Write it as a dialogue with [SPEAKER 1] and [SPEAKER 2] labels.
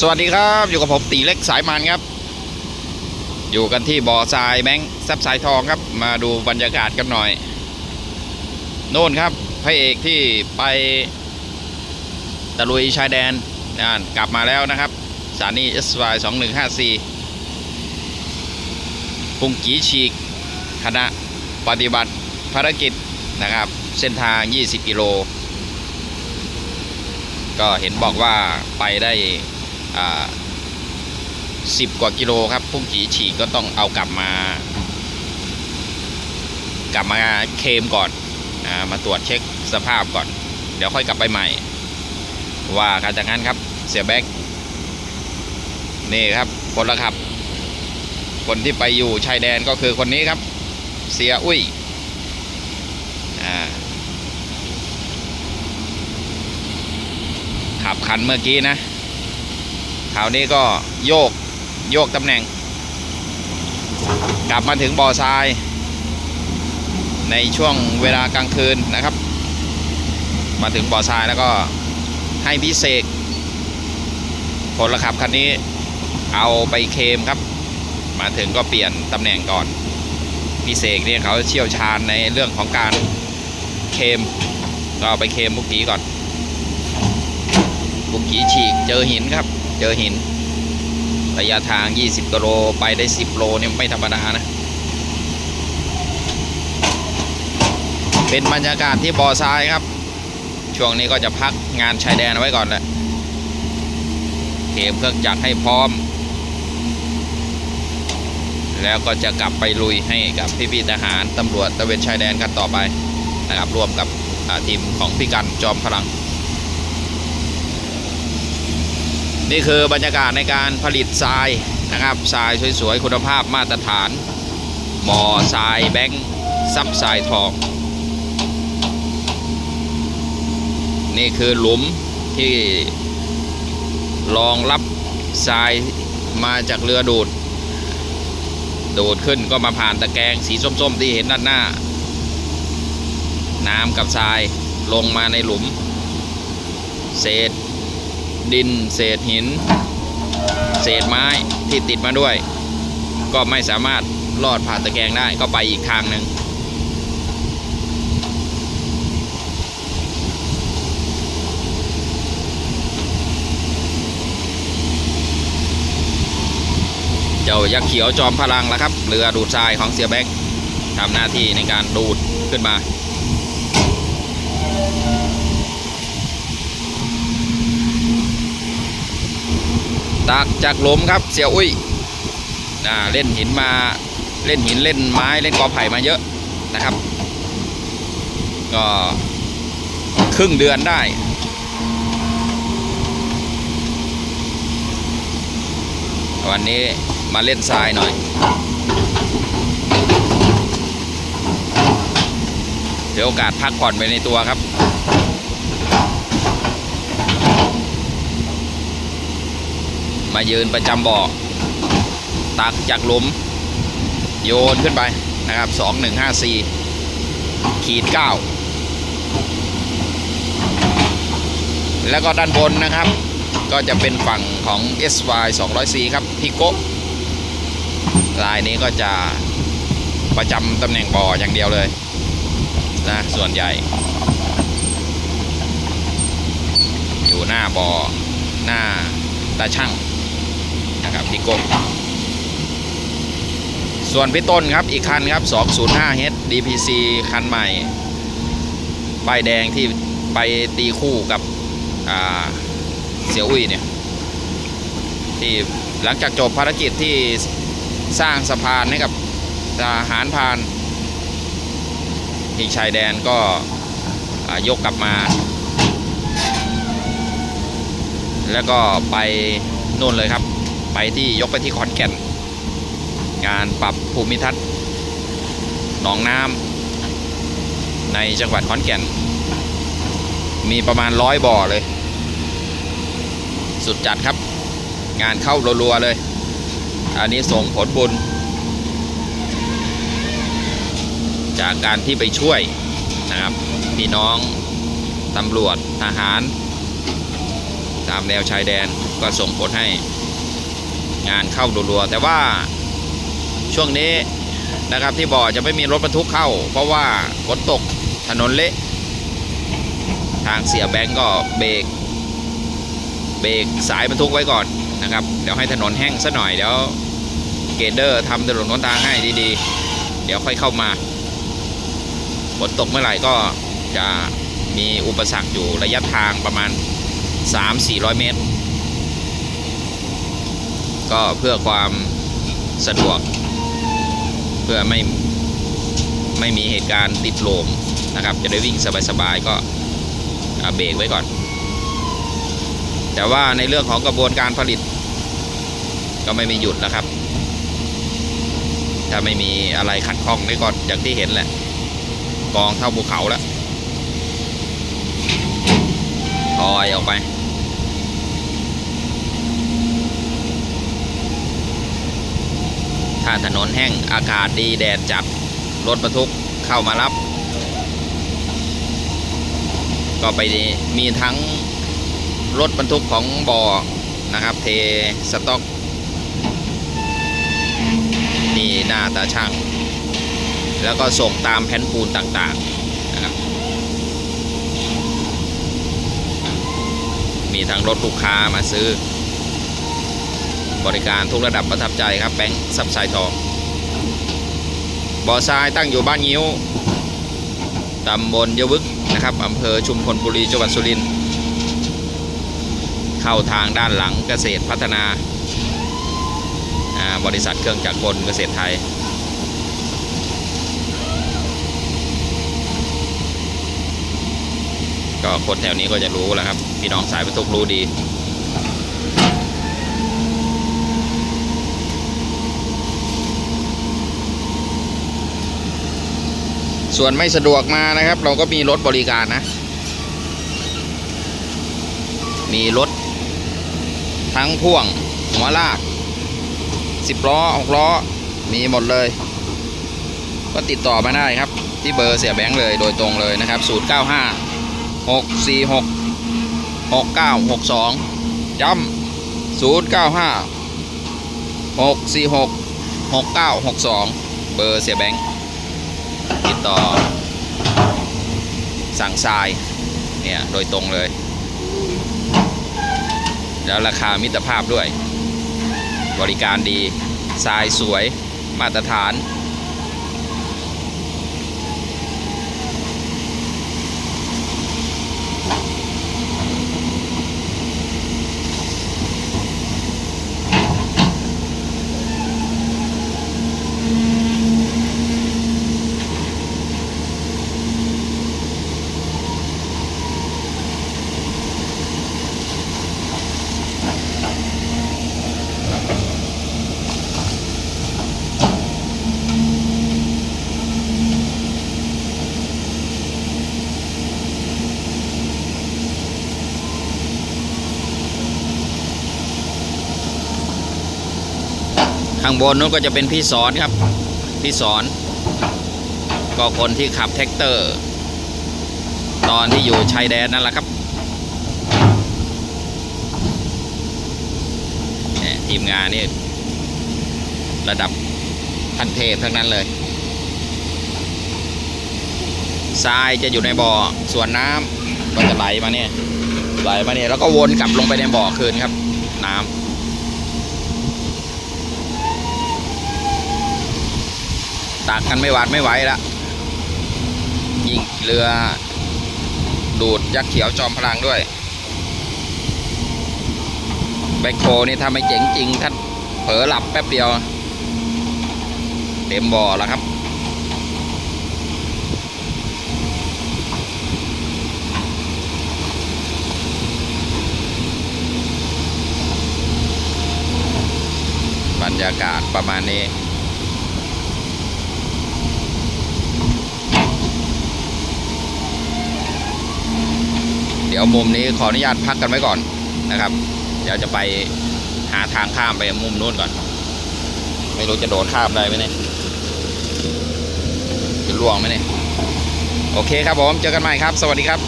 [SPEAKER 1] สวัสดีครับ อยู่กับผมตีเล็กสายมันครับ อยู่กันที่บ่อทรายแบงค์แซบสายทองครับ มาดูบรรยากาศกันหน่อย โน่นครับพระเอกที่ไปตะลุยชายแดนอ่นกลับมาแล้วนะครับ สานี SY 2154ปุงกีฉีกคณะปฏิบัติภารกิจนะครับ เส้นทาง 20 กิโล ก็เห็นบอกว่าไปได้ สิบกว่ากิโลครับพุ่งจีฉีกก็ต้องเอากลับมา กลับมาเคมก่อนอามาตรวจเช็คสภาพก่อน เดี๋ยวค่อยกลับไปใหม่ ว่าการจากนั้นครับเสียแบ็กนี่ครับคนละครับ คนที่ไปอยู่ชายแดนก็คือคนนี้ครับ เสียอุ้ยขับคันเมื่อกี้นะ คราวนี้ก็โยกโยกตำแหน่ง กลับมาถึงบ่อทราย ในช่วงเวลากลางคืนนะครับ มาถึงบ่อทรายแล้วก็ให้พิเศษผลขับคันนี้เอาไปเคมครับ มาถึงก็เปลี่ยนตำแหน่งก่อนพิเศษเนี่ยเขาเชี่ยวชาญในเรื่องของการเคมก็ไปเคมเมื่อกี้ก่อนบุกขีฉีกเจอหินครับ เจอหิน ระยะทาง 20กิโลไปได้ 10 โลเนี่ยไม่ธรรมดานะ เป็นบรรยากาศที่บ่อทรายครับ ช่วงนี้ก็จะพักงานชายแดนไว้ก่อนแหละเกมเครื่องจักรให้พร้อม แล้วก็จะกลับไปลุยให้กับพี่ๆทหารตำรวจตะเวนชายแดนกันต่อไปนะครับร่วมกับทีมของพี่กันจอมพลัง นี่คือบรรยากาศในการผลิตทรายนะครับทรายสวยๆคุณภาพมาตรฐานบ่อทรายแบงค์ซับทรายทอง นี่คือหลุมที่รองรับทรายมาจากเรือดูด ดูดขึ้นก็มาผ่านตะแกรงสีส้มๆที่เห็นด้านหน้า น้ำกับทรายลงมาในหลุม เศษ ดิน เศษหิน เศษไม้ที่ติดมาด้วย ก็ไม่สามารถลอดผ่านตะแกรงได้ก็ไปอีกทางหนึ่งเจ้ายักษ์เขียวจอมพลังแล้วครับเรือดูดทรายของเสียแบ็กทำหน้าที่ในการดูดขึ้นมา ตักจากหลมครับเสียอุ้ยอ่าเล่นหินมาเล่นหินเล่นไม้เล่นกอไผ่มาเยอะนะครับก็ครึ่งเดือนได้ วันนี้มาเล่นทรายหน่อย เดี๋ยวโอกาสพักผ่อนไปในตัวครับ มายืนประจำบ่อ ตักจากหลุม โยนขึ้นไปนะครับ 2154 ขีด 9 แล้วก็ด้านบนนะครับ ก็จะเป็นฝั่งของ SY 204ครับพิโกลายนี้ก็จะประจำตำแหน่งบ่ออย่างเดียวเลยนะส่วนใหญ่ อยู่หน้าบ่อหน้าตาช่าง นะครับพี่กบส่วนพี่ต้นครับอีกคันครับ 205H DPC คันใหม่ป้ายแดงที่ไปตีคู่กับเสี่ยวอุ้ยเนี่ยที่หลังจากจบภารกิจที่สร้างสะพานให้กับทหารพานที่ชายแดนก็ยกกลับมา แล้วก็ไปนู่นเลยครับ ไปที่ยกไปที่ขอนแก่น งานปรับภูมิทัศน์หนองน้ำในจังหวัดขอนแก่น มีประมาณร้อยบ่อเลย สุดจัดครับ งานเข้ารัวๆเลย อันนี้ส่งผลบุญ จากการที่ไปช่วยนะครับพี่น้องตำรวจทหาร ตามแนวชายแดนก็ส่งผลให้ งานเข้ารัวๆแต่ว่าช่วงนี้นะครับที่บ่อจะไม่มีรถบรรทุกเข้า เพราะว่าฝนตกถนนเละ ทางเสียแบงก์ก็เบรกเบรกสายบรรทุกไว้ก่อนนะครับ เดี๋ยวให้ถนนแห้งซะหน่อยเดี๋ยวเกเดอร์ทำถนนหนทางให้ดีๆ เดี๋ยวค่อยเข้ามาฝนตกเมื่อไหร่ก็จะมีอุปสรรคอยู่ระยะทางประมาณ 3-400 เมตร ก็เพื่อความสะดวก เพื่อไม่ไม่มีเหตุการณ์ติดโลมนะครับ จะได้วิ่งสบายๆก็เบรกไว้ก่อน แต่ว่าในเรื่องของกระบวนการผลิต ก็ไม่มีหยุดนะครับ ถ้าไม่มีอะไรขัดข้องนี่ก็อย่างที่เห็นแหละกองเท่าภูเขาแล้วถอยออกไป ถ้าถนนแห้งอากาศดีแดดจัดรถบรรทุกเข้ามารับ ก็ไปมีทั้งรถบรรทุกของบ่อนะครับเทสต็อก นี่หน้าตาช่าง แล้วก็ส่งตามแผ่นปูนต่างๆนะครับมีทั้งรถลูกค้ามาซื้อ บริการทุกระดับประทับใจครับแบงค์ซับไซทองบ่อทรายตั้งอยู่บ้านงิ้วตำบลยวึกนะครับอำเภอชุมพลบุรีจังหวัดสุรินทร์เข้าทางด้านหลังเกษตรพัฒนาบริษัทเครื่องจักรกลเกษตรไทย ก็คนแถวนี้ก็จะรู้แล้วครับ พี่น้องสายบรรทุกรู้ดี ส่วนไม่สะดวกมานะครับ เราก็มีรถบริการนะ มีรถ ทั้งพ่วง หัวลากสิบล้อหกล้อ มีหมดเลย ก็ติดต่อมาได้ครับ ที่เบอร์เสียแบงค์เลยโดยตรงเลยนะครับ 095 646 6962ย้ำ095 646 6962 เบอร์เสียแบงค์ ต่อสั่งทรายเนี่ยโดยตรงเลย แล้วราคามิตรภาพด้วย บริการดีทรายสวยมาตรฐาน ข้างบนนู้นก็จะเป็นพี่สอนครับ พี่สอน ก็คนที่ขับแท็กเตอร์ ตอนที่อยู่ชายแดนนั่นแหละครับเนี่ยทีมงานนี่ระดับพันเทพทั้งนั้นเลยทรายจะอยู่ในบ่อส่วนน้ำก็จะไหลมาเนี่ยไหลมาเนี่ยแล้วก็วนกลับลงไปในบ่อคืนครับ น้ำ ตักกันไม่หวาดไม่ไหวละยิงเรือ ดูดยักษ์เขียวจอมพลังด้วยแบคโคนี่ถ้าไม่เจ๋งจริงท่านเผลอหลับแป๊บเดียว เต็มบ่อแล้วครับ บรรยากาศประมาณนี้ เดี๋ยวมุมนี้ขออนุญาตพักกันไว้ก่อนนะครับ เดี๋ยวจะไปหาทางข้ามไปมุมนู้นก่อน ไม่รู้จะโดดข้ามได้ไหมเนี่ยจะล่วงไหมเนี่ยโอเคครับผมเจอกันใหม่ครับ สวัสดีครับ